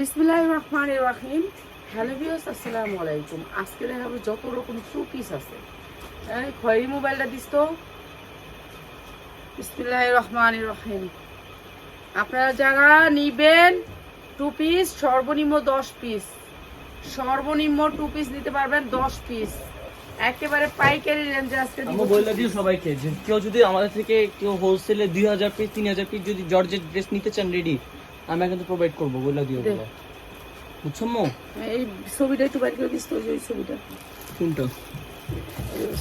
বিসমিল্লাহ রহমান রাহিম। হ্যালো বিয়স আসসালামু আলাইকুম। আজকে দেখাবো যত রকম টু পিস আছে খয়েরি মোবাইলটা দিস তো। বিসমিল্লাহ রহমান রহিম। আপনারা যারা নিবেন টু পিস সর্বনিম্ন দশ পিস সর্বনিম্ন টু পিস নিতে পারবেন দশ পিস একেবারে পাইকারি রেঞ্জে আজকে আমি বলে দিই সবাইকে। কেউ যদি আমাদের থেকে কেউ হোলসেলে দুই হাজার পিস তিন হাজার পিস যদি জর্জের ড্রেস নিতে চান রেডি আমরা কিন্তু প্রোভাইড করব বলে দিও। বুঝছ মো এই ছবিটা একটু বাইর করে দিস তো ওই ছবিটা। কোনটা?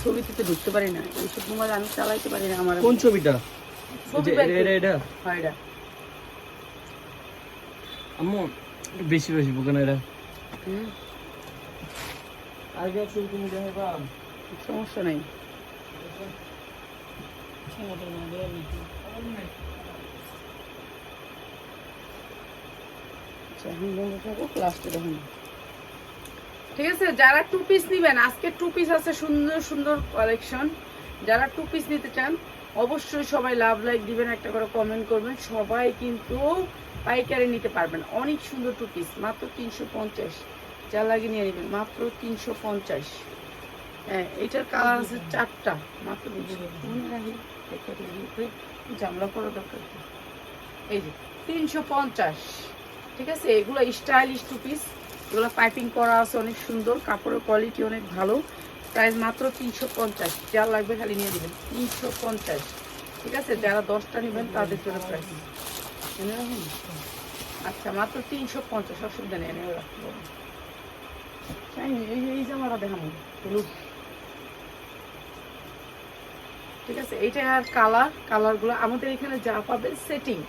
ছবিতে তো ঢুকতে পারি না। এইসব মোবাইল আমি চালাইতে পারি না আমার। কোন ছবিটা? এটা- এটা এটা? আম্মু বেশি বেশি বুকেন এটা? আগে ছবি তুমি দেখাবা সমস্যা নেই। এখন বন্ধ থাকো, লাস্টে দেখুন। ঠিক আছে যারা টু পিস নিবেন আজকে টু পিস আছে সুন্দর সুন্দর কালেকশন যারা টু পিস নিতে চান অবশ্যই সবাই লাভ লাইক দিবেন একটা করে কমেন্ট করবেন। সবাই কিন্তু পাইকারি নিতে পারবেন। অনেক সুন্দর টু পিস মাত্র তিনশো পঞ্চাশ। যা লাগে নিয়ে নেবেন মাত্র তিনশো পঞ্চাশ। হ্যাঁ এটার কালার আছে চারটা মাত্র জামলা করা দরকার? এই যে তিনশো পঞ্চাশ। ঠিক আছে? এগুলো স্টাইলিশ টু পিস এগুলো পাইপিং করা আছে, অনেক সুন্দর। কাপড়ের কোয়ালিটি অনেক ভালো। প্রাইস মাত্র তিনশো পঞ্চাশ। যা লাগবে খালি নিয়ে দেবেন তিনশো পঞ্চাশ। ঠিক আছে? যারা দশটা নেবেন, তাদের জন্য প্রাইস আচ্ছা মাত্র তিনশো পঞ্চাশ। অসুবিধা নেই রাখতে পারবেন চাই এই এই জামাটা দেখাবো। ঠিক আছে? এইটা আর কালার কালারগুলো আমাদের এখানে যা পাবেন সেটিং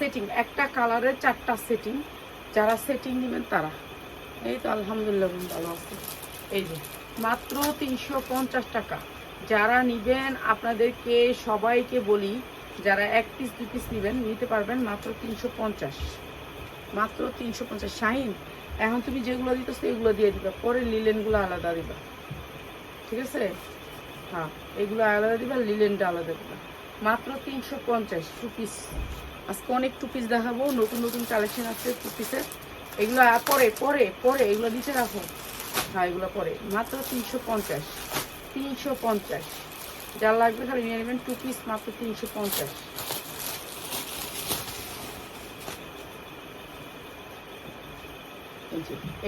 সেটিং একটা কালারের চারটা সেটিং যারা সেটিং নেবেন তারা। এই তো আলহামদুলিল্লাহ ভালো আছে। এই যে, মাত্র তিনশো পঞ্চাশ টাকা। যারা নিবেন, আপনাদেরকে সবাইকে বলি, যারা এক পিস দু পিস নেবেন, নিতে পারবেন মাত্র তিনশো পঞ্চাশ। মাত্র তিনশো পঞ্চাশ। শাহিন, এখন তুমি যেগুলো দিতেছো, এগুলো দিয়ে দিবা। পরে লিলেনগুলো আলাদা দিবা। ঠিক আছে? হ্যাঁ এগুলো আলাদা দিবা লিলেনটা আলাদা দিবা। মাত্র তিনশো পঞ্চাশ টু পিস আজকে অনেক টু পিস দেখাবো, নতুন নতুন কালেকশন আছে টু পিসের এগুলো পরে পরে পরে এগুলো নিচে রাখো। হ্যাঁ এগুলো পরে। মাত্র তিনশো পঞ্চাশ। তিনশো পঞ্চাশ। যা লাগবে খালি নিয়ে নেবেন টু পিস মাত্র তিনশো পঞ্চাশ।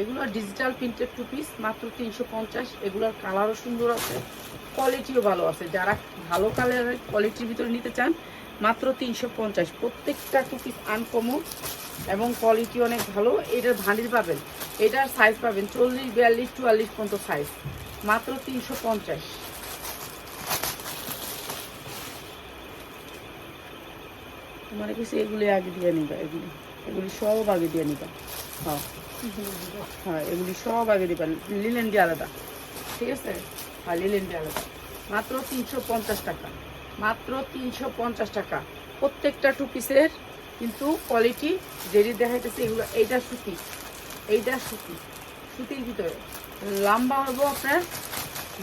এগুলো ডিজিটাল প্রিন্টেড টু পিস মাত্র তিনশো পঞ্চাশ। এগুলোর কালারও সুন্দর আছে। কোয়ালিটিও ভালো আছে। যারা ভালো কালারের কোয়ালিটির ভিতরে নিতে চান মাত্র তিনশো পঞ্চাশ। প্রত্যেকটা টু আনকমন এবং কোয়ালিটি অনেক ভালো। এটার ভাঁড়ির পাবেন। এটার সাইজ পাবেন চল্লিশ, বিয়াল্লিশ, চুয়াল্লিশ পর্যন্ত সাইজ মাত্র তিনশো পঞ্চাশ। তোমার কিছু এগুলি আগে দিয়ে নিবা, এগুলি। এগুলি সব আগে দিয়ে নিবা। হ্যাঁ। হ্যাঁ এগুলি সব আগে দিবা। লিলেন দিয়ে আলাদা। ঠিক আছে? হ্যাঁ লিলেন দিয়ে আলাদা। মাত্র তিনশো পঞ্চাশ টাকা। মাত্র তিনশো পঞ্চাশ টাকা। প্রত্যেকটা টু পিসের কিন্তু কোয়ালিটি যেটি দেখাইতেছে এগুলো এইটা সুতি। এইটা সুতি। সুতির ভিতরে। লম্বা হব আপনার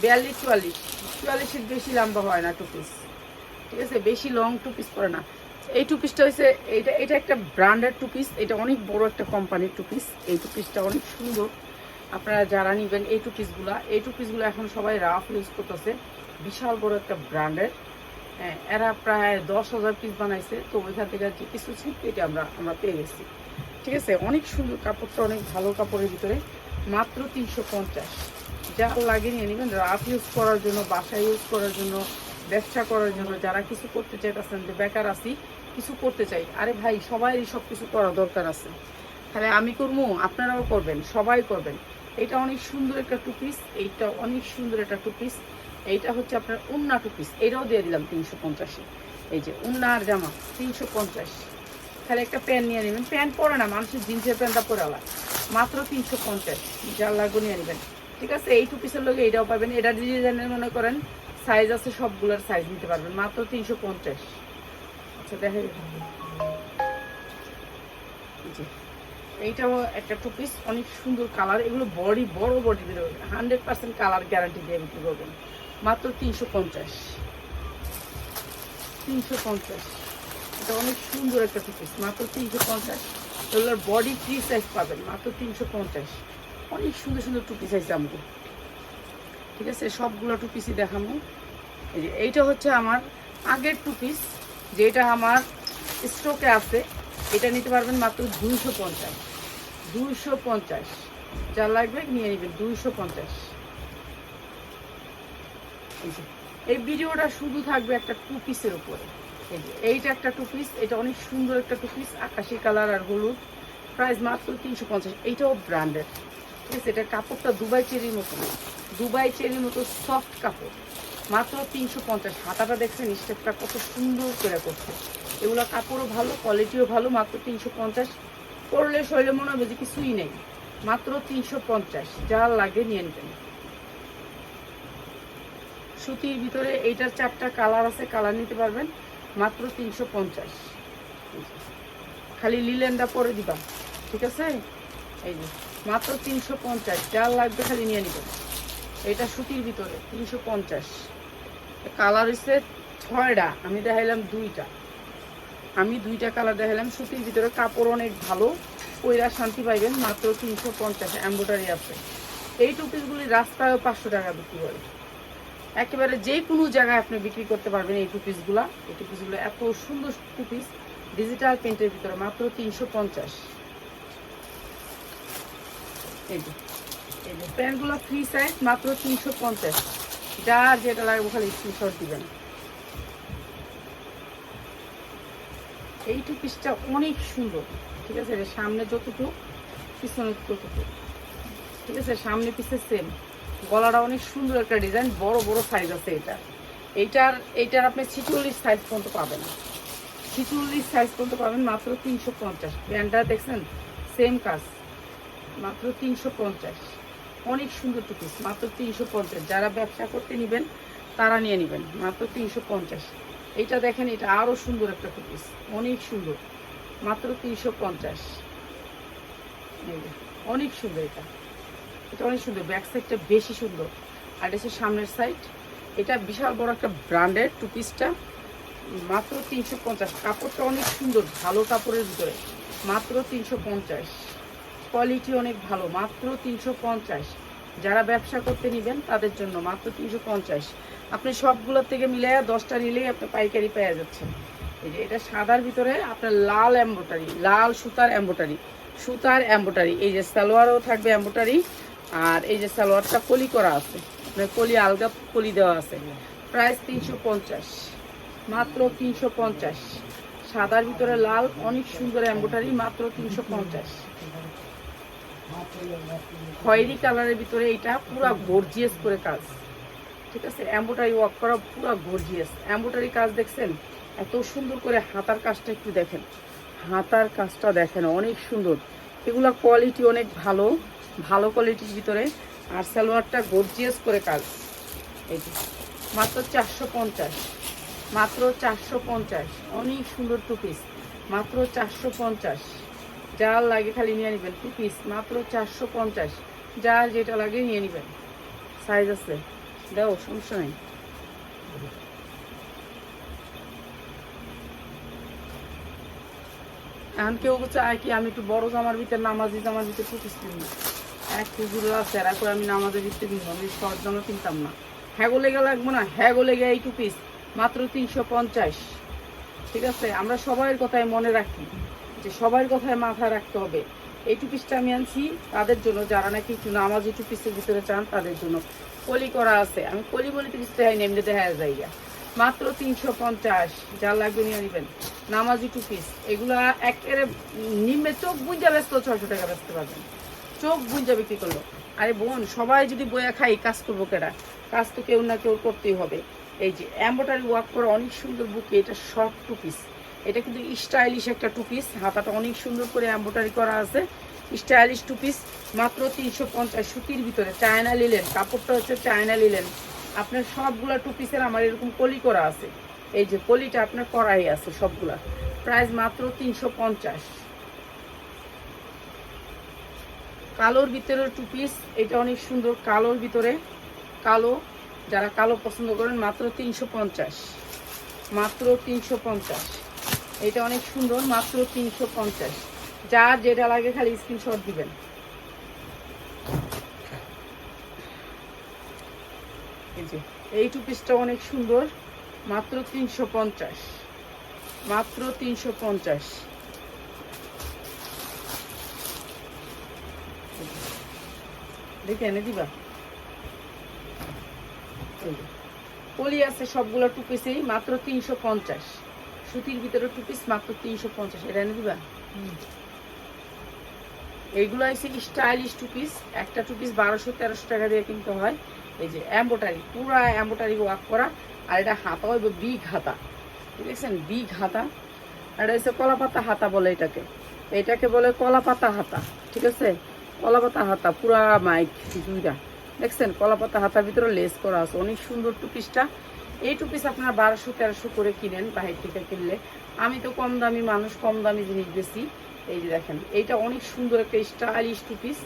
বিয়াল্লিশ চুয়াল্লিশ চুয়াল্লিশের বেশি লম্বা হয় না টু পিস ঠিক আছে? বেশি লং টু পিস না। এই টু পিসটা হচ্ছে এটা এটা একটা ব্র্যান্ডের টু পিস এটা অনেক বড় একটা কোম্পানির টু পিস এই টু পিসটা অনেক সুন্দর। আপনারা যারা নেবেন এই টু পিসগুলা এই টু পিসগুলো এখন সবাই রাফ ইউজ করতেছে। বিশাল বড় একটা ব্র্যান্ডের হ্যাঁ এরা প্রায় দশ হাজার পিস বানাইছে, তো ওইখান থেকে যে কিছু ছিল এটা আমরা আমরা পেয়ে গেছি। ঠিক আছে, অনেক সুন্দর কাপড়টা, অনেক ভালো কাপড়ের ভিতরে, মাত্র তিনশো পঞ্চাশ। যা লাগে নিয়ে নেবেন রাফ ইউজ করার জন্য, বাসায় ইউজ করার জন্য, ব্যবসা করার জন্য, যারা কিছু করতে চাইতেছেন, যে বেকার আছি, কিছু করতে চাই। আরে ভাই সবাই সব কিছু করা দরকার আছে। তাহলে আমি করব, আপনারাও করবেন, সবাই করবেন। এটা অনেক সুন্দর একটা টুপিস এইটা অনেক সুন্দর একটা টু পিস এইটা হচ্ছে আপনার উন্না টু পিস এটাও দিয়ে দিলাম তিনশো পঞ্চাশে। এই যে উন্না আর জামা, তিনশো পঞ্চাশ। তাহলে একটা প্যান্ট নিয়ে নেবেন। প্যান্ট পরে না, মানুষের জিন্সের প্যান্টটা পরে আলা মাত্র তিনশো পঞ্চাশ। যা লাগবে নিয়ে নেবেন ঠিক আছে? এই টু পিসের লোকে এটাও পাবেন। এটা ডিজাইনের মনে করেন সাইজ আছে, সবগুলোর সাইজ নিতে পারবেন। মাত্র তিনশো পঞ্চাশ। আচ্ছা দেখা জি এইটাও একটা টু পিস অনেক সুন্দর কালার এগুলো বডি বড় বডি বেরোবে হান্ড্রেড পার্সেন্ট কালার গ্যারান্টি দিয়ে বিক্রি করবেন। মাত্র তিনশো পঞ্চাশ। তিনশো পঞ্চাশ। এটা অনেক সুন্দর একটা পিস মাত্র তিনশো পঞ্চাশ। এগুলোর বডি ফ্রি সাইজ পাবেন, মাত্র তিনশো পঞ্চাশ। অনেক সুন্দর সুন্দর টু পিস আছে ঠিক আছে? সবগুলো টু পিসই দেখাবো। এই যে, এইটা হচ্ছে আমার আগের টু পিস যেটা আমার স্টকে আছে। এটা নিতে পারবেন মাত্র দুইশো পঞ্চাশ। দুইশো পঞ্চাশ। যা লাগবে নিয়ে নেবেন, দুইশো পঞ্চাশ। এই ভিডিওটা শুধু থাকবে একটা টু পিসের উপরে। এই এইটা একটা টু পিস এটা অনেক সুন্দর একটা টু পিস আকাশি কালার আর হলুদ। প্রাইস মাত্র তিনশো পঞ্চাশ, এইটাও ব্র্যান্ডেড ঠিক আছে, এটা কাপড়টা দুবাই চেরির মতো দুবাই চেরির মতো সফট কাপড়। মাত্র তিনশো পঞ্চাশ, হাতাটা দেখছেন, স্টেপটা কত সুন্দর করে করছে। এগুলো কাপড়ও ভালো কোয়ালিটিও ভালো, মাত্র তিনশো পঞ্চাশ। পরলে শরীরে মনে হবে যে কিছুই নেই। মাত্র তিনশো পঞ্চাশ, যা লাগে নিয়ে নেবেন। সুতির ভিতরে এইটার চারটা কালার আছে, কালার নিতে পারবেন, মাত্র তিনশো পঞ্চাশ। খালি লিলেনটা পরে দিবা, ঠিক আছে? এই যে, মাত্র তিনশো পঞ্চাশ, যা লাগবে খালি নিয়ে নেবেন। এটা সুতির ভিতরে, তিনশো পঞ্চাশ। কালার হচ্ছে ছয়টা, আমি দেখাইলাম দুইটা। আমি দুইটা কালার দেখালাম সুতির ভিতরে কাপড় অনেক ভালো পয়রা শান্তি পাইবেন, মাত্র তিনশো পঞ্চাশ, এম্ব্রয়ডারি আছে। এই টুপিসগুলি রাস্তায় পাঁচশো টাকা বিক্রি করে। একেবারে যে কোনো জায়গায় আপনি বিক্রি করতে পারবেন এই টুপিসগুলা এই টুপিসগুলো এত সুন্দর টুপিস ডিজিটাল প্রিন্টের ভিতরে মাত্র তিনশো পঞ্চাশ। এই প্যান্টগুলো ফ্রি সাইজ মাত্র তিনশো পঞ্চাশ। যার যেটা লাগবে খালি স্ক্রিনশট দিবেন। এই টু পিসটা অনেক সুন্দর, ঠিক আছে? সামনে যতটুকু, পিছনে ততটুকু। ঠিক আছে? সামনে পিছে সেম গলাটা অনেক সুন্দর একটা ডিজাইন, বড় বড় সাইজ আছে এটা। এইটার এইটার আপনি ছিচল্লিশ সাইজ পর্যন্ত পাবেন। ছিচল্লিশ সাইজ পর্যন্ত পাবেন মাত্র তিনশো পঞ্চাশ। প্যান্টটা দেখছেন? সেম কাজ। মাত্র তিনশো পঞ্চাশ। অনেক সুন্দর টু পিস মাত্র তিনশো পঞ্চাশ। যারা ব্যবসা করতে নেবেন, তারা নিয়ে নেবেন। মাত্র তিনশো পঞ্চাশ। এইটা দেখেন, এটা আরও সুন্দর একটা টু পিস অনেক সুন্দর। মাত্র তিনশো পঞ্চাশ। অনেক সুন্দর এটা। এটা অনেক সুন্দর ব্যাক সাইডটা বেশি সুন্দর। আর এটা হচ্ছে সামনের সাইড এটা বিশাল বড় একটা ব্র্যান্ডের টু। পিসটা মাত্র তিনশো পঞ্চাশ। কাপড়টা অনেক সুন্দর, ভালো কাপড়ের ভিতরে। মাত্র তিনশো পঞ্চাশ। কোয়ালিটি অনেক ভালো, মাত্র তিনশো পঞ্চাশ। যারা ব্যবসা করতে নেবেন, তাদের জন্য মাত্র তিনশো পঞ্চাশ। আপনি সবগুলোর থেকে মিলে দশটা নিলেই আপনি পাইকারি পেয়ে যাচ্ছেন। এই যে এটা সাদার ভিতরে আপনার লাল এম্বোটারি লাল সুতার এম্বোটারি সুতার এম্বোটারি এই যে সালোয়ারও থাকবে এম্বোটারি আর এই যে সালোয়ারটা কলি করা আছে। আপনার কলি, আলগা কলি দেওয়া আছে। প্রাইস তিনশো পঞ্চাশ। মাত্র তিনশো পঞ্চাশ। সাদার ভিতরে লাল, অনেক সুন্দর এম্বোটারি মাত্র তিনশো পঞ্চাশ। খয়েরি কালারের ভিতরে এটা পুরা গর্জিয়াস করে কাজ। ঠিক আছে? এম্বোটারি ওয়ার্ক করা পুরা গর্জিয়াস এম্বোটারি কাজ দেখছেন? এত সুন্দর করে হাতার কাজটা একটু দেখেন। হাতার কাজটা দেখেন, অনেক সুন্দর। এগুলা কোয়ালিটি অনেক ভালো। ভালো কোয়ালিটির ভিতরে আর সালোয়ারটা গর্জিয়াস করে কাজ। এই মাত্র চারশো পঞ্চাশ, মাত্র চারশো পঞ্চাশ, অনেক সুন্দর টু পিস মাত্র চারশো পঞ্চাশ। যা লাগে খালি নিয়ে নেবেন টু পিস মাত্র চারশো পঞ্চাশ। যা যেটা লাগে নিয়ে নেবেন। সাইজ আছে। দাও, সমস্যা নেই। এখন কেউ চায় কি আমি একটু বড় জামার ভিতরে নামাজি জামার ভিতরে টু পিস কিনবো? এক হুজুর আছে এরা করে আমি নামাজের ভিতরে কিনবো আমি শর্ট জামা কিনতাম না। হ্যাগো লেগে লাগবো না হ্যাগো লেগে এই টু পিস মাত্র তিনশো পঞ্চাশ। ঠিক আছে? আমরা সবার কথায় মনে রাখি যে সবার কথায় মাথায় রাখতে হবে। এই টু পিসটা আমি আনছি তাদের জন্য, যারা নাকি একটু নামাজি টু পিসের ভিতরে চান তাদের জন্য। কলি করা আছে। আমি কলি বলি তিরিশ টাকা নেমে দেখা যাইয়া মাত্র তিনশো পঞ্চাশ যা লাগবে নিয়ে নেবেন। নামাজি টু পিস এগুলা একেবারে নিম্নে চোখ বুঝা ব্যস্ত, ছয়শো টাকা বেচতে পারবেন চোখ বুঝা বিক্রি করল। আরে বোন, সবাই যদি বইয়া খাই কাজ করব কেরা কাজ তো কেউ না কেউ করতেই হবে। এই যে এম্বোটারি ওয়ার্ক করা অনেক সুন্দর বুকে, এটা শর্ট টু পিস এটা কিন্তু স্টাইলিশ একটা টু পিস হাতাটা অনেক সুন্দর করে এম্বোটারি করা আছে। স্টাইলিশ টু পিস মাত্র তিনশো পঞ্চাশ সুতির ভিতরে। চায়না লিলেন কাপড়টা হচ্ছে চায়না লিলেন আপনার সবগুলা টু পিসের আমার এরকম কলি করা আছে। এই যে কলিটা আপনার করাই আছে সবগুলা। প্রাইস মাত্র তিনশো পঞ্চাশ। কালোর ভিতরে টু পিস এটা অনেক সুন্দর কালোর ভিতরে। কালো, যারা কালো পছন্দ করেন, মাত্র তিনশো পঞ্চাশ। মাত্র তিনশো পঞ্চাশ। এটা অনেক সুন্দর, মাত্র তিনশো পঞ্চাশ। যার যেটা লাগে খালি স্ক্রিনশট দিবেন। এই টু পিসটা অনেক সুন্দর, মাত্র তিনশো পঞ্চাশ। মাত্র তিনশো পঞ্চাশ। দেখে এনে দিবা। পলি আছে সবগুলো টু পিসেই মাত্র তিনশো পঞ্চাশ। সুতির ভিতরে টু পিস মাত্র তিনশো পঞ্চাশ। এটা এনে দিবা? এইগুলো হচ্ছে স্টাইলিশ টু পিস একটা টু পিস বারোশো তেরোশো টাকা দিয়ে কিনতে হয়। এই যে এম্বোটারি পুরা এম্বোটারি ওয়ার্ক করা। আর এটা হাতা হইব বিগ হাতা। দেখছেন বিগ হাতা। আর এটা হচ্ছে কলাপাতা হাতা বলে এটাকে। এটাকে বলে কলাপাতা হাতা। ঠিক আছে? কলাপাতা হাতা, পুরা মাইক দুইটা। দেখছেন, কলাপাতা হাতার ভিতরে লেস করা আছে। অনেক সুন্দর টু পিসটা এই টু পিস আপনারা বারোশো, তেরোশো করে কিনেন বাহির থেকে কিনলে। আমি তো কম দামি মানুষ, কম দামি জিনিস বেশি। এই যে দেখেন, এইটা অনেক সুন্দর একটা স্টাইলিশ টু পিস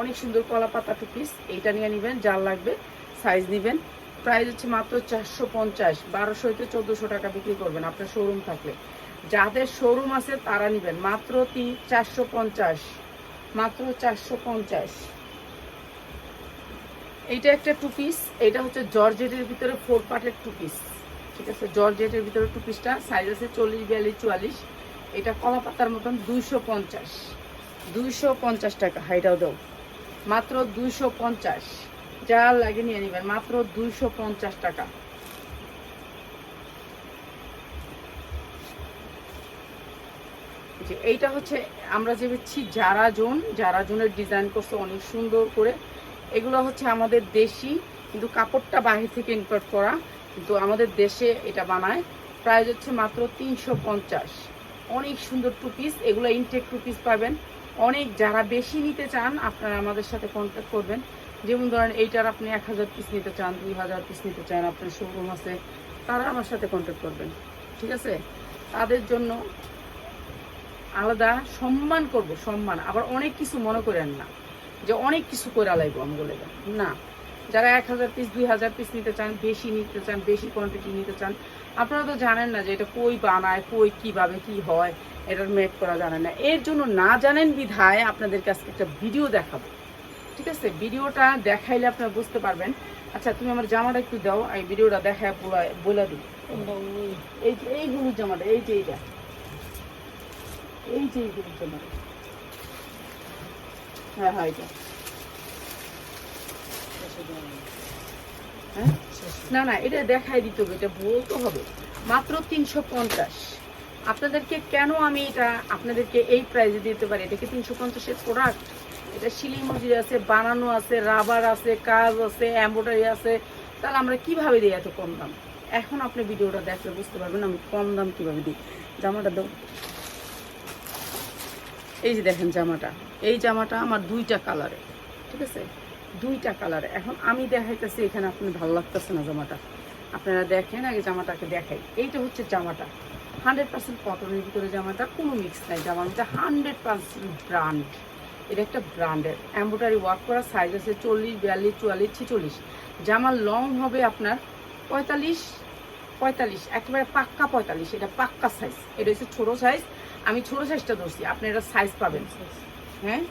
অনেক সুন্দর কলা পাতা টু পিস এইটা নিয়ে নেবেন, যার লাগবে সাইজ নেবেন। প্রাইস হচ্ছে মাত্র চারশো পঞ্চাশ। বারোশো হইতে চোদ্দোশো টাকা বিক্রি করবেন আপনার শোরুম থাকলে। যাদের শোরুম আছে, তারা নেবেন। মাত্র তিন, চারশো পঞ্চাশ। মাত্র চারশো পঞ্চাশ। এইটা একটা টু পিস এটা হচ্ছে জর্জেটের ভিতরে ফোর পার্টের টু পিস ঠিক আছে, জর্জেটের ভিতরে টু পিসটা সাইজ আছে চল্লিশ, বিয়াল্লিশ, চুয়াল্লিশ। এটা কলা পাতার মতন দুইশো পঞ্চাশ। দুইশো পঞ্চাশ টাকা হাইটাও দাও মাত্র দুইশো পঞ্চাশ। যা লাগে নিয়ে নেবেন, মাত্র দুইশো পঞ্চাশ টাকা। যে এইটা হচ্ছে আমরা যে বেছি যারা জোন, যারা জোনের ডিজাইন করছে অনেক সুন্দর করে। এগুলো হচ্ছে আমাদের দেশি, কিন্তু কাপড়টা বাহির থেকে ইম্পোর্ট করা, কিন্তু আমাদের দেশে এটা বানায়। প্রাইস হচ্ছে মাত্র তিনশো পঞ্চাশ। অনেক সুন্দর টু পিস এগুলো ইনটেক টু পিস পাবেন। অনেক যারা বেশি নিতে চান, আপনারা আমাদের সাথে কন্ট্যাক্ট করবেন। যেমন ধরেন এইটার আপনি এক হাজার পিস নিতে চান, দুই হাজার পিস নিতে চান, আপনার শোরুম আছে, তারা আমার সাথে কন্ট্যাক্ট করবেন। ঠিক আছে? তাদের জন্য আলাদা সম্মান করব সম্মান। আবার অনেক কিছু মনে করেন না যে অনেক কিছু করে আলাইব আমি বলে। না। যারা এক হাজার পিস দুই হাজার পিস নিতে চান বেশি নিতে চান বেশি কোয়ান্টিটি নিতে চান আপনারা তো জানেন না যে এটা কই বানায় কই কীভাবে কি হয় এটার মেক করা জানেন না। এর জন্য না জানেন বিধায় আপনাদের কাছে একটা ভিডিও দেখাবো। ঠিক আছে? ভিডিওটা দেখাইলে আপনারা বুঝতে পারবেন। আচ্ছা তুমি আমার জামাটা একটু দাও এই ভিডিওটা দেখায় বলা- দিই। এই যে এই হলুদ জামাটা এই যে এইটা। এই যে এই হ্যাঁ হ্যাঁ এটা। হ্যাঁ? না না, এটা দেখাই দিতে হবে, এটা বলতে হবে। মাত্র তিনশো পঞ্চাশ। আপনাদেরকে কেন আমি এটা আপনাদেরকে এই প্রাইজে দিতে পারি? এটা কি তিনশো পঞ্চাশের প্রোডাক্ট এটা সিলিং মজুরি আছে, বানানো আছে রাবার আছে, কাজ আছে এম্ব্রয়ডারি আছে। তাহলে আমরা কীভাবে দিই এত কম দাম? এখন আপনি ভিডিওটা দেখলে বুঝতে পারবেন আমি কম দাম কীভাবে দিই। জামাটা দাও। এই যে দেখেন জামাটা, এই জামাটা আমার দুইটা কালারে ঠিক আছে? দুইটা কালারে এখন আমি দেখাইতেছি, এখানে আপনি ভালো লাগতেছে না জামাটা। আপনারা দেখেন, আগে জামাটাকে দেখাই। এইটা হচ্ছে জামাটা। হান্ড্রেড পার্সেন্ট কটনের ভিতরে জামাটা, কোনো মিক্স নাই। জামার মধ্যে হান্ড্রেড পার্সেন্ট ব্র্যান্ড এটা একটা ব্র্যান্ডের এম্ব্রয়ডারি ওয়ার্ক করা সাইজ আছে চল্লিশ, বিয়াল্লিশ, চুয়াল্লিশ, ছেচল্লিশ। জামার লং হবে আপনার পঁয়তাল্লিশ পঁয়তাল্লিশ। একেবারে পাক্কা পঁয়তাল্লিশ। এটা পাক্কা সাইজ এটা হচ্ছে ছোটো সাইজ আমি ছোট সাইজটা ধরছি আপনি এটা সাইজ পাবেন। হ্যাঁ?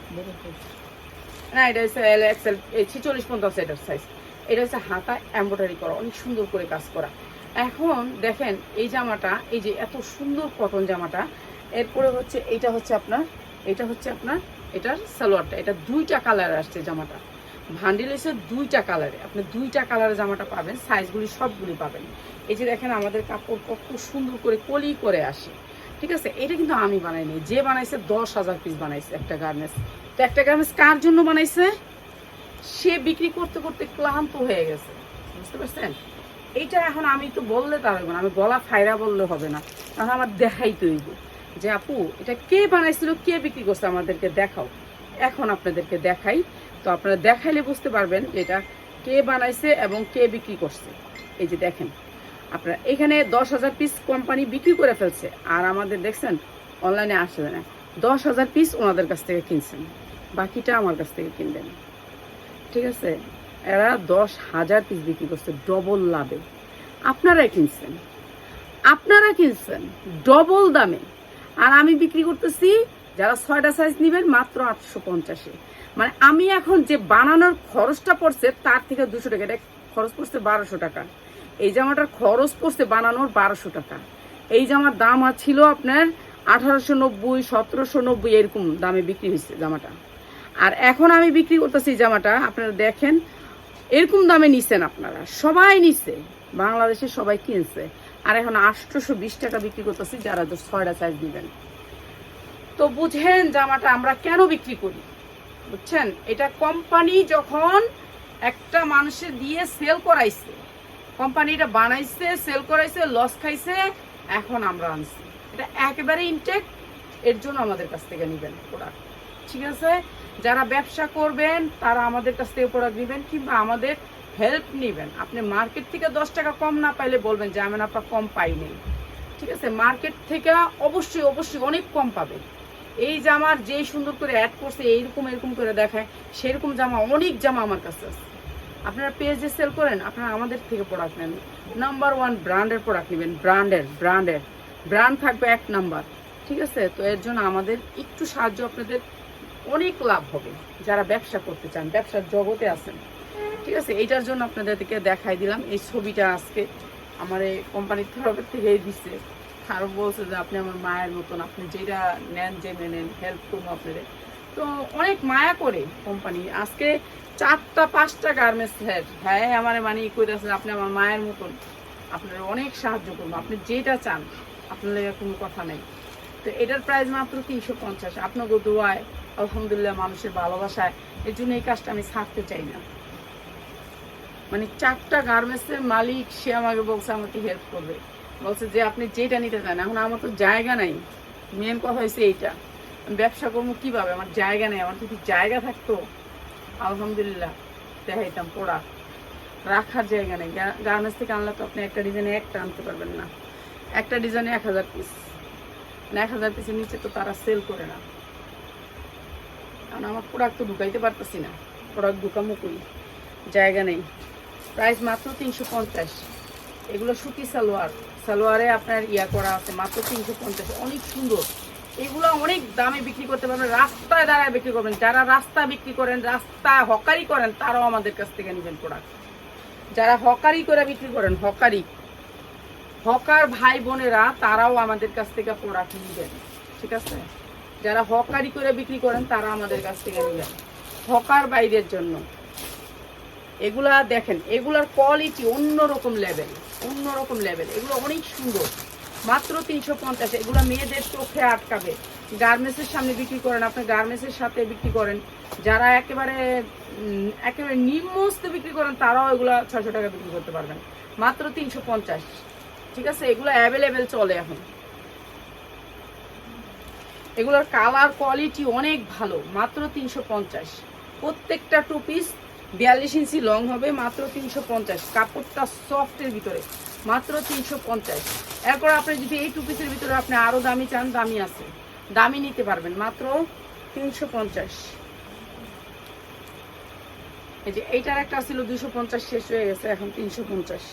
না এটা হচ্ছে এল এক্সেল এই ছেচল্লিশ পঞ্চাশ এটার সাইজ এটা হচ্ছে হাতা এম্ব্রয়ডারি করা অনেক সুন্দর করে কাজ করা। এখন দেখেন এই জামাটা এই যে এত সুন্দর কটন জামাটা এরপরে হচ্ছে এইটা হচ্ছে আপনার এটা হচ্ছে আপনার এটার সালোয়ারটা এটা দুইটা কালার আসছে জামাটা। ভান্ডিল এসে দুইটা কালারে আপনি দুইটা কালারে জামাটা পাবেন সাইজগুলি সবগুলি পাবেন। এই যে দেখেন আমাদের কাপড় কত সুন্দর করে কলি করে আসে। ঠিক আছে? এটা কিন্তু আমি বানাইনি যে বানাইছে, দশ হাজার পিস বানাইছে একটা গার্মেন্টস তো একটা গার্মেন্টস কার জন্য বানাইছে? সে বিক্রি করতে করতে ক্লান্ত হয়ে গেছে। বুঝতে পারছেন? এইটা এখন আমি তো বললে তার হবে না। আমি গলা ফায়রা বললে হবে না। কারণ আমার দেখাই তৈরি যে, আপু, এটা কে বানাইছিল, কে বিক্রি করছে আমাদেরকে দেখাও। এখন আপনাদেরকে দেখাই। তো আপনারা দেখাইলে বুঝতে পারবেন যে এটা কে বানাইছে এবং কে বিক্রি করছে। এই যে দেখেন আপনারা এখানে দশ হাজার পিস কোম্পানি বিক্রি করে ফেলছে। আর আমাদের দেখছেন অনলাইনে আসে না। দশ হাজার পিস ওনাদের কাছ থেকে কিনছেন। বাকিটা আমার কাছ থেকে কিনবেন। ঠিক আছে? এরা দশ হাজার পিস বিক্রি করছে ডবল লাভে। আপনারাই কিনছেন। আপনারা কিনছেন ডবল দামে। আর আমি বিক্রি করতেছি, যারা ছয়টা সাইজ নেবেন, মাত্র আটশো পঞ্চাশে। মানে আমি এখন যে বানানোর খরচটা পড়ছে, তার থেকে দুশো টাকা। এটা খরচ পড়ছে বারোশো টাকা। এই জামাটার খরচ পড়ছে বানানোর বারোশো টাকা। এই জামার দাম ছিল আপনার আঠারোশো নব্বই, সতেরোশো নব্বই, এরকম দামে বিক্রি হয়েছে জামাটা। আর এখন আমি বিক্রি করতেছি জামাটা, আপনারা দেখেন, এরকম দামে নিচ্ছেন আপনারা। সবাই নিচ্ছে বাংলাদেশে সবাই কিনছে। আর এখন আটশোশো বিশ টাকা বিক্রি করতেছি, যারা ছয়টা সাইজ দিবেন। তো বুঝেন জামাটা আমরা কেন বিক্রি করি? বুঝছেন? এটা কোম্পানি যখন একটা মানুষের দিয়ে সেল করাইছে কোম্পানিটা বানাইছে সেল করাইছে লস খাইছে, এখন আমরা আনছি। এটা একেবারে ইনটেক এর জন্য আমাদের কাছ থেকে নেবেন প্রোডাক্ট ঠিক আছে? যারা ব্যবসা করবেন, তারা আমাদের কাছ থেকে প্রোডাক্ট নেবেন কিংবা আমাদের হেল্প নেবেন। আপনি মার্কেট থেকে দশ টাকা কম না পাইলে বলবেন যে, আমি আপনার কম পাইনি ঠিক আছে? মার্কেট থেকে অবশ্যই অবশ্যই অনেক কম পাবে এই জামার যেই সুন্দর করে অ্যাড করছে, এইরকম, এরকম করে দেখায়, সেরকম জামা, অনেক জামা আমার কাছে আছে। আপনারা পেজে সেল করেন, আপনারা আমাদের থেকে প্রোডাক্ট নেন। নাম্বার ওয়ান ব্র্যান্ডের প্রোডাক্ট নেবেন ব্র্যান্ডের ব্র্যান্ডের ব্র্যান্ড থাকবে এক নাম্বার ঠিক আছে? তো এর জন্য আমাদের একটু সাহায্য আপনাদের অনেক লাভ হবে, যারা ব্যবসা করতে চান, ব্যবসার জগতে আছেন, ঠিক আছে? এইটার জন্য আপনাদেরকে দেখাই দিলাম, এই ছবিটা আজকে আমার এই কোম্পানির তরফের থেকে দিচ্ছে আরও বলছে যে আপনি আমার মায়ের মতন, আপনি যেটা নেন, যে নেন হেল্প করব আপনাদের। তো অনেক মায়া করে কোম্পানি আজকে চারটা, পাঁচটা গার্মেন্টস হেড হ্যাঁ আমার মানে ই কইতেছে, আপনি আমার মায়ের মতন। আপনার অনেক সাহায্য করব। আপনি যেটা চান, আপনার লেগে কোনো কথা নেই। তো এটার প্রাইস মাত্র তিনশো পঞ্চাশ। আপনাকে দোয়ায়, আলহামদুলিল্লাহ, মানুষের ভালোবাসায়। এর জন্য এই কাজটা আমি ছাড়তে চাই না। মানে চারটা গার্মেন্টসের মালিক, সে আমাকে বলছে, আমাকে হেল্প করবে। বলছে যে, আপনি যেটা নিতে চান, এখন আমার তো জায়গা নাই। মেন কথা হয়েছে এইটা। ব্যবসা করব কীভাবে? আমার জায়গা নেই, আমার যদি জায়গা থাকতো, আলহামদুলিল্লাহ, দেখাইতাম প্রোডাক্ট রাখার জায়গা নেই। গার্মেন্টস থেকে আনলে তো আপনি একটা ডিজাইনে একটা আনতে পারবেন না। একটা ডিজাইনে এক হাজার পিস মানে এক হাজার পিসের নিচে তো তারা সেল করে না। কারণ আমার প্রোডাক্ট তো ঢুকাইতে পারতেছি না। প্রোডাক্ট ঢুকামো কই? জায়গা নেই। প্রাইস মাত্র তিনশো পঞ্চাশ। এগুলো সুতি সালোয়ার। সালোয়ারে আপনার ইয়া করা আছে, মাত্র তিনশো পঞ্চাশ। অনেক সুন্দর। এগুলো অনেক দামে বিক্রি করতে পারবেন, রাস্তায় দাঁড়ায় বিক্রি করবেন। যারা রাস্তা বিক্রি করেন রাস্তা হকারি করেন, তারাও আমাদের কাছ থেকে নেবেন প্রোডাক্ট যারা হকারি করে বিক্রি করেন, হকারি, হকার ভাই বোনেরা, তারাও আমাদের কাছ থেকে প্রোডাক্ট নেবেন। ঠিক আছে? যারা হকারি করে বিক্রি করেন, তারা আমাদের কাছ থেকে নেবেন। হকার বাইরের জন্য। এগুলা দেখেন, এগুলার কোয়ালিটি অন্যরকম লেভেল অন্যরকম লেভেল এগুলো অনেক সুন্দর। মাত্র তিনশো পঞ্চাশ। এগুলো মেয়েদের চোখে আটকাবে। গার্মেন্টসের সামনে বিক্রি করেন, আপনি গার্মেন্টসের সাথে বিক্রি করেন। যারা একেবারে একেবারে নিম্নস্ত বিক্রি করেন, তারাও এগুলো ছয়শো টাকা বিক্রি করতে পারবেন। মাত্র তিনশো পঞ্চাশ। ঠিক আছে? এগুলো অ্যাভেলেবেল চলে এখন। এগুলোর কালার কোয়ালিটি অনেক ভালো। মাত্র তিনশো পঞ্চাশ। প্রত্যেকটা টু পিস বিয়াল্লিশ ইঞ্চি লং হবে, মাত্র তিনশো পঞ্চাশ। কাপড়টা সফটের ভিতরে, মাত্র তিনশো পঞ্চাশ। এরপর আপনি যদি এই টু পিসের ভিতরে আপনি আরও দামি চান, দামি আছে। দামি নিতে পারবেন, মাত্র তিনশো পঞ্চাশ। এই যে এইটার একটা ছিল দুশো পঞ্চাশ, শেষ হয়ে গেছে এখন তিনশো পঞ্চাশ।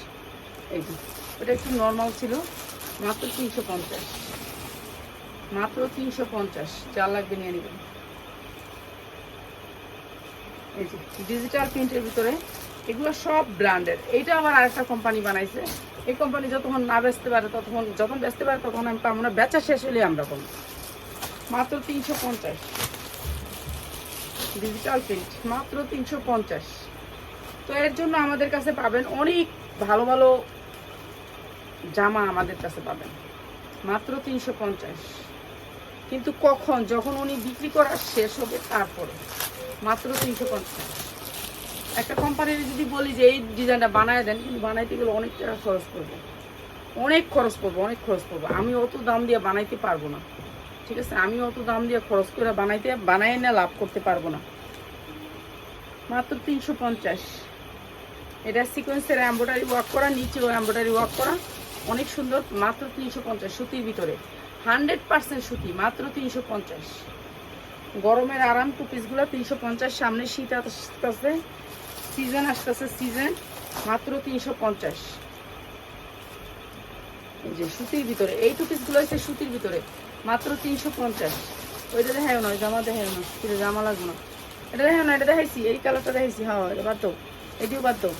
এই যে, ওটা একটু নর্মাল ছিল, মাত্র তিনশো পঞ্চাশ। মাত্র তিনশো পঞ্চাশ, যা লাগবে নিয়ে নেবেন। ডিজিটাল প্রিন্টের ভিতরে, এগুলো সব ব্র্যান্ডের এইটা আবার আরেকটা কোম্পানি বানাইছে। এই কোম্পানি যতক্ষণ না বেচতে পারে, ততক্ষণ যখন বেচতে পারে, তখন আমি পাবো না বেচা শেষ হলে আমরা পাবো মাত্র তিনশো পঞ্চাশ। ডিজিটাল প্রিন্ট মাত্র তিনশো পঞ্চাশ। তো এর জন্য আমাদের কাছে পাবেন অনেক ভালো ভালো জামা আমাদের কাছে পাবেন। মাত্র তিনশো পঞ্চাশ। কিন্তু কখন? যখন উনি বিক্রি করা শেষ হবে, তারপরে। মাত্র তিনশো পঞ্চাশ। একটা কোম্পানির যদি বলি যে এই ডিজাইনটা বানায় দেন, কিন্তু বানাইতে গেলে অনেক টাকা খরচ করব অনেক খরচ করব অনেক খরচ করব আমি অত দাম দিয়ে বানাইতে পারব না। ঠিক আছে? আমি অত দাম দিয়ে খরচ করে বানাইতে বানাই না, লাভ করতে পারব না। মাত্র তিনশো পঞ্চাশ। এটা সিকোয়েন্সের এম্ব্রয়ডারি ওয়ার্ক করা নিচেও এম্ব্রয়ডারি ওয়ার্ক করা। অনেক সুন্দর, মাত্র তিনশো পঞ্চাশ সুতির ভিতরে। হান্ড্রেড পার্সেন্ট সুতি, মাত্র তিনশো পঞ্চাশ। গরমের আরাম টু পিসগুলো তিনশো পঞ্চাশ, সামনে শীত আসতেছে সিজন আসতেছে সিজন মাত্র তিনশো পঞ্চাশ। এই যে সুতির ভিতরে, এই টু পিসগুলো হচ্ছে সুতির ভিতরে, মাত্র তিনশো পঞ্চাশ। ওইটা দেখাই না জামা দেখাই না কিন্তু জামা লাগবে না। এটা দেখাই না, এটা দেখাইছি, এই কালারটা দেখাইছি হ্যাঁ এটা বাদ দাও, এটিও বাদ দাও।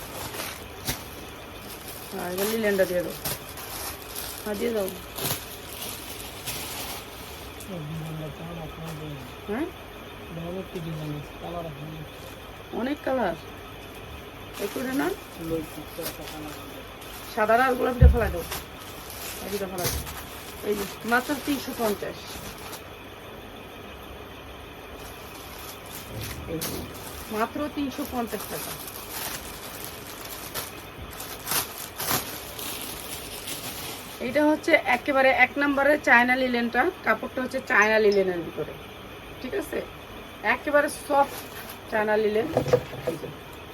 হ্যাঁ এবার লিলেনটা দিয়ে দাও। হ্যাঁ দিয়ে দাও। হ্যাঁ? অনেক কালার একটু না। সাদা আর গোলাপিটা ফেলাই দাও। এই দুটো দাও। এই যে মাত্র তিনশো পঞ্চাশ। এই মাত্র তিনশো পঞ্চাশ টাকা। এইটা হচ্ছে একেবারে এক নম্বরের চায়না লিলেনটা কাপড়টা হচ্ছে চায়না লিলেনের ভিতরে। ঠিক আছে? একেবারে সফট চায়না লিলেন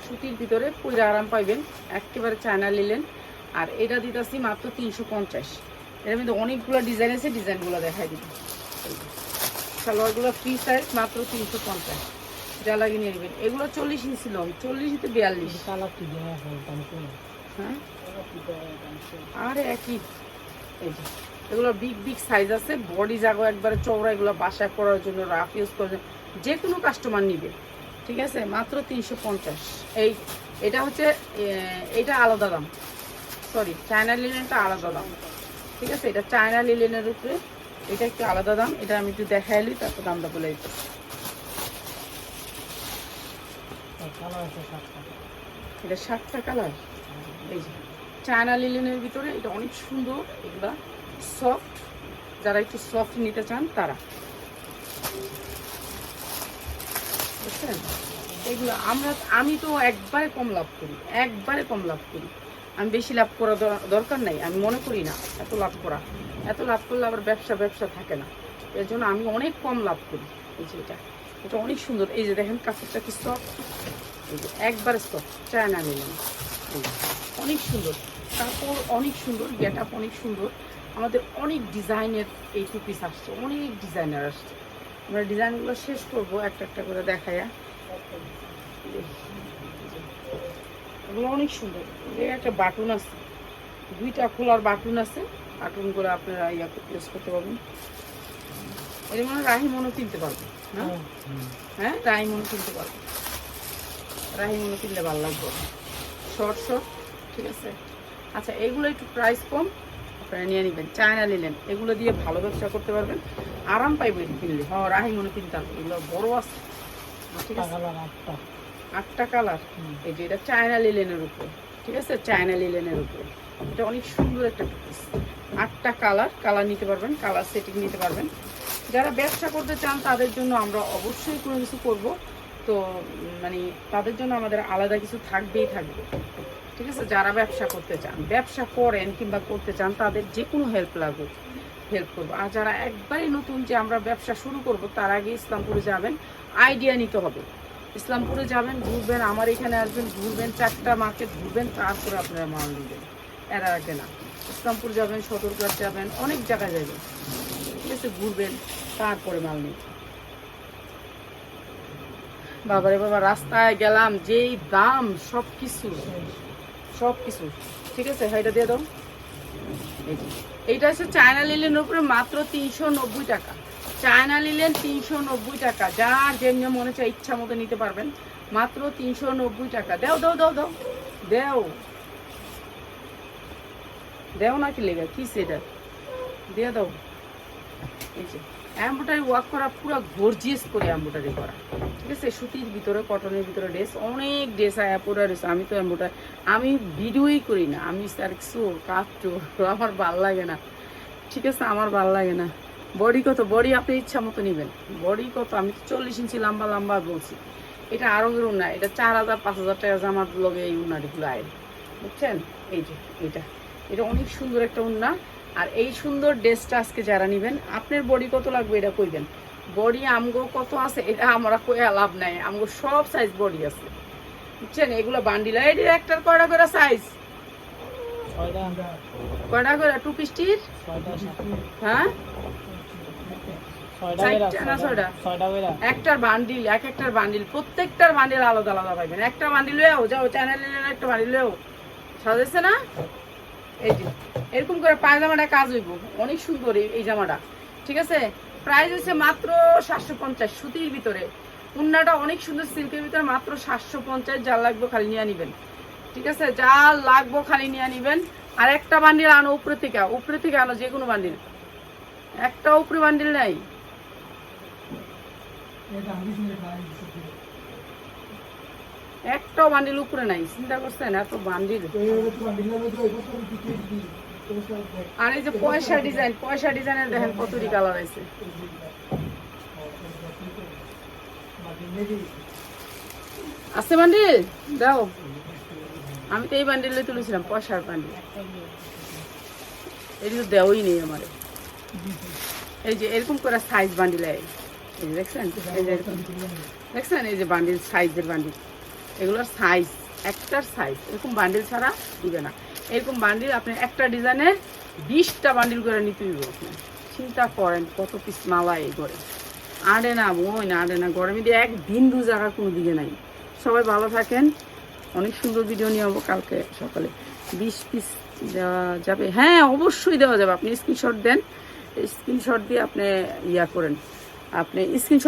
সুতির ভিতরে পুরো আরাম পাইবেন। একেবারে চায়না লিলেন আর এটা দিতেছি মাত্র তিনশো পঞ্চাশ। এর মধ্যে অনেকগুলো ডিজাইন আছে ডিজাইনগুলো দেখাই দিবি। সালোয়ারগুলো ফ্রি সাইজ মাত্র তিনশো পঞ্চাশ। যা লাগিয়ে নিয়ে নেবেন। এগুলো চল্লিশ ইঞ্চি ছিল চল্লিশ ইঞ্চিতে বিয়াল্লিশ। হ্যাঁ? আর একই। এই যে। এগুলো বিগ বিগ সাইজ আছে বডি জাগো একবারে চওড়া এগুলো বাসায় করার জন্য রাফ ইউজ করার জন্য। যে কোনো কাস্টমার নিবে ঠিক আছে? মাত্র তিনশো পঞ্চাশ। এই এটা হচ্ছে এটা আলাদা দাম। সরি চায়না লিলেনটা আলাদা দাম। ঠিক আছে? এটা চায়না লিলেনের উপরে এটা একটু আলাদা দাম। এটা আমি একটু দেখাই নিই তারপর দামটা বলে দিচ্ছি। এটা সাতটা কালার এই যে চায়না লিলেনের ভিতরে এটা অনেক সুন্দর এগুলা। সফট যারা একটু সফট নিতে চান, তারা। বুঝছেন? এগুলো আমরা, আমি তো একবারে কম লাভ করি, একবারে কম লাভ করি। আমি বেশি লাভ করা দরকার নাই, আমি মনে করি না এত লাভ করা। এত লাভ করলে আবার ব্যবসা ব্যবসা থাকে না। এর জন্য আমি অনেক কম লাভ করি এই যে এটা এটা অনেক সুন্দর। এই যে দেখেন, কাপড়টা কি সফট এই যে একবারে সফট চায়না নিলাম অনেক সুন্দর। কাপড় অনেক সুন্দর গেট অনেক সুন্দর। আমাদের অনেক ডিজাইনের এই টু পিস আসছে অনেক ডিজাইনার আসছে। আমরা ডিজাইনগুলো শেষ করব একটা একটা করে দেখায়া এগুলো অনেক সুন্দর। এই একটা বাটন আছে দুইটা খোলার বাটন আছে বাটনগুলো আপনারা ইয়া ইউজ করতে পারবেন। এর মানে রাহিমনও কিনতে পারবেন হ্যাঁ হ্যাঁ রাহিমনও কিনতে পারবেন রাহিমনও কিনলে ভালো লাগবে। শর্ট শর্ট ঠিক আছে? আচ্ছা এগুলো একটু প্রাইস কম। নিয়ে নেবেন চায়না নিলেন এগুলো দিয়ে ভালো ব্যবসা করতে পারবেন। আরাম পাইবেন কিনলে। হ্যাঁ রাহিমনও কিনতে হবে এগুলো বড় আছে। ঠিক আছে? আটটা। কালার। এই যে এটা চায়না লিলেনের উপর। ঠিক আছে? চায়না লিলেনের উপরে। এটা অনেক সুন্দর একটা পিস আটটা কালার। কালার নিতে পারবেন কালার সেটিং নিতে পারবেন। যারা ব্যবসা করতে চান তাদের জন্য আমরা অবশ্যই কোনো কিছু করব। তো মানে তাদের জন্য আমাদের আলাদা কিছু থাকবেই থাকবে। ঠিক আছে? যারা ব্যবসা করতে চান, ব্যবসা করেন কিংবা করতে চান, তাদের যে কোনো হেল্প লাগুক হেল্প করব। আর যারা একবারে নতুন যে আমরা ব্যবসা শুরু করব, তার আগে ইসলামপুরে যাবেন আইডিয়া নিতে হবে। ইসলামপুরে যাবেন, ঘুরবেন, আমার এখানে আসবেন, ঘুরবেন, চারটা মার্কেট ঘুরবেন, তারপরে আপনারা মাল নেবেন। এর আগে না। ইসলামপুর যাবেন, সদরঘাট যাবেন, অনেক জায়গায় যাবেন। ঠিক আছে? ঘুরবেন, তারপরে মাল নেবেন। বাবারে বাবা, রাস্তায় গেলাম, যেই দাম সব কিছু সব কিছু ঠিক আছে, হাইটা দিয়ে দাও। এই এইটা হচ্ছে চায়না লিলেনের উপরে মাত্র তিনশো নব্বই টাকা। চায়না লিলেন তিনশো নব্বই টাকা। যার যেমনি মনে চায় ইচ্ছা মতো নিতে পারবেন। মাত্র তিনশো নব্বই টাকা। দেও, দাও দাও দাও। দেও। দেও না কি লেগে, কি সেটা? দিয়ে দাও। এই যে। এম্ব্রয়ডারি ওয়ার্ক করা পুরো গর্জিয়াস করে এম্ব্রয়ডারি করা। ঠিক আছে? সুতির ভিতরে, কটনের ভিতরে ড্রেস, অনেক ড্রেস আয়া, পুরো ড্রেস। আমি তো এম্ব্রয়ডারি আমি ভিডিওই করি না। আমি স্যার কাজ চোর, আমার ভালো লাগে না। ঠিক আছে? আমার ভালো লাগে না। বডি কত? বডি আপনি ইচ্ছা মতো নেবেন। বডি কত? আমি তো চল্লিশ ইঞ্চি লম্বা লম্বা বলছি। এটা আরও বেরোন না, এটা চার হাজার, পাঁচ হাজার টাকা জামার লগে এই উন্নাটিগুলো আয়। বুঝছেন? এই যে, এটা। এটা অনেক সুন্দর একটা উন্না। আর এই সুন্দর ড্রেসটা আজকে যারা নেবেন আপনার বডি কত লাগবে এটা কইবেন? বডি আমগো কত আছে এটা আমরা কইয়া লাভ নাই। আমগো সব সাইজ বডি আছে। বুঝছেন? এগুলো বান্ডিল এটি একটার কয়টা করে সাইজ কয়টা করে? টু পিসটির হ্যাঁ? একটার বান্ডিল এক একটার বান্ডিল প্রত্যেকটার বান্ডিল আলাদা আলাদা পাইবেন। একটা বান্ডিল লয়েও যাও চ্যানেলে একটা বান্ডিল সাজাইছে না? এই যে, এরকম করে পায়জামাটা কাজ হইব। অনেক সুন্দর এই- জামাটা। ঠিক আছে? প্রাইস হচ্ছে মাত্র সাতশো পঞ্চাশ, সুতির ভিতরে। উন্নাটা অনেক সুন্দর, সিল্কের ভিতরে মাত্র সাতশো পঞ্চাশ, যা লাগবে খালি নিয়ে নিবেন। ঠিক আছে? যা লাগবো খালি নিয়ে নিবেন। আর একটা বান্ডিল আনো উপরে থেকে উপরে থেকে আনো যে কোনো বান্ডিল। একটা উপরে বান্ডিল নাই। একটাও বান্ডিল উপরে নাই, চিন্তা করছেন, এত বান্ডিল। আর এই যে পয়সা ডিজাইন, পয়সা ডিজাইনের দেখেন কতটি কালার আছে আছে বান্ডিল? দাও। আমি তো এই বান্ডিলে তুলেছিলাম, পয়সার বান্ডিল। এগুলো দেওয়াই নেই আমার। এই যে এরকম করে সাইজ বান্ডিল দেখছেন? এই যে। দেখছেন? এই যে বান্ডিল সাইজের বান্ডিল। এগুলোর সাইজ একটার সাইজ এরকম বান্ডিল ছাড়া দিবে না। এরকম বান্ডিল আপনি একটা ডিজাইনের বিশটা বান্ডিল করে নিতে দিব আপনি চিন্তা করেন কত পিস মালা এই ঘরে। আড়ে না বই না আড়ে না গরমে দিয়ে একদিন দু জায়গা কোনো দিকে নাই। সবাই ভালো থাকেন। অনেক সুন্দর ভিডিও নিয়ে হব কালকে সকালে। বিশ পিস দেওয়া যাবে। হ্যাঁ অবশ্যই দেওয়া যাবে। আপনি স্ক্রিনশট দেন। স্ক্রিনশট দিয়ে আপনি ইয়া করেন। আপনি স্ক্রিনশট